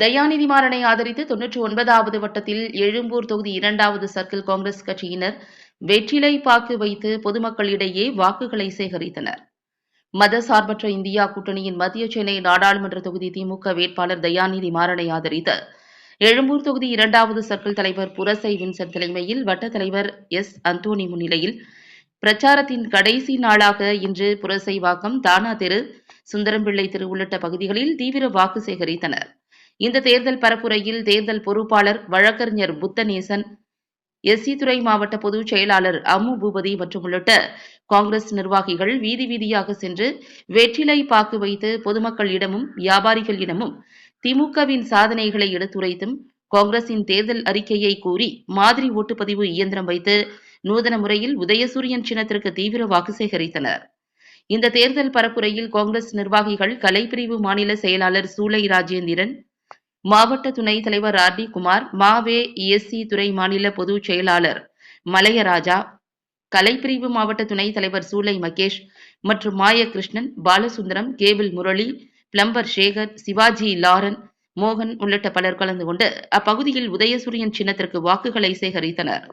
தயாநிதி மாறனை ஆதரித்து தொன்னூற்றி ஒன்பதாவது வட்டத்தில் எழும்பூர் தொகுதி இரண்டாவது சர்க்கிள் காங்கிரஸ் கட்சியினர் வெற்றிலை பாக்கு வைத்து பொதுமக்களிடையே வாக்குகளை சேகரித்தனர். மதசார்பற்ற இந்தியா கூட்டணியின் மத்திய சென்னை நாடாளுமன்ற தொகுதி திமுக வேட்பாளர் தயாநிதி மாறனை ஆதரித்து எழும்பூர் தொகுதி இரண்டாவது சர்க்கிள் தலைவர் புரசை வின்சென்ட் தலைமையில் வட்டத் தலைவர் எஸ் அந்தோணி முன்னிலையில் பிரச்சாரத்தின் கடைசி நாளாக இன்று புரசைவாக்கம் தானா தெரு சுந்தரம்பிள்ளை தெரு உள்ளிட்ட பகுதிகளில் தீவிர வாக்கு சேகரித்தனர். இந்த தேர்தல் பரப்புரையில் தேர்தல் பொறுப்பாளர் வழக்கறிஞர் புத்தநேசன் எஸ்சி துறை மாவட்ட பொதுச் செயலாளர் அம்மு பூபதி மற்றும் உள்ளிட்ட காங்கிரஸ் நிர்வாகிகள் வீதி வீதியாக சென்று வெற்றிலை பாக்கு வைத்து பொதுமக்களிடமும் வியாபாரிகளிடமும் திமுகவின் சாதனைகளை எடுத்துரைத்தும் காங்கிரசின் தேர்தல் அறிக்கையை கூறி மாதிரி ஓட்டுப்பதிவு இயந்திரம் வைத்து நூதன முறையில் உதயசூரியன் சின்னத்திற்கு தீவிர வாக்கு சேகரித்தனர். இந்த தேர்தல் பரப்புரையில் காங்கிரஸ் நிர்வாகிகள் கலைப்பிரிவு மாநில செயலாளர் சூலை ராஜேந்திரன் மாவட்ட துணைத் தலைவர் ஆர் டி குமார் மாவே இஎஸ்சி துறை மாநில பொதுச் செயலாளர் மலையராஜா கலைப்பிரிவு மாவட்ட துணைத் தலைவர் சூலை மகேஷ் மற்றும் மாயகிருஷ்ணன் பாலசுந்தரம் கேபிள் முரளி பிளம்பர் சேகர் சிவாஜி லாரன் மோகன் உள்ளிட்ட பலர் கலந்து கொண்டு அப்பகுதியில் உதயசூரியன் சின்னத்திற்கு வாக்குகளை சேகரித்தனர்.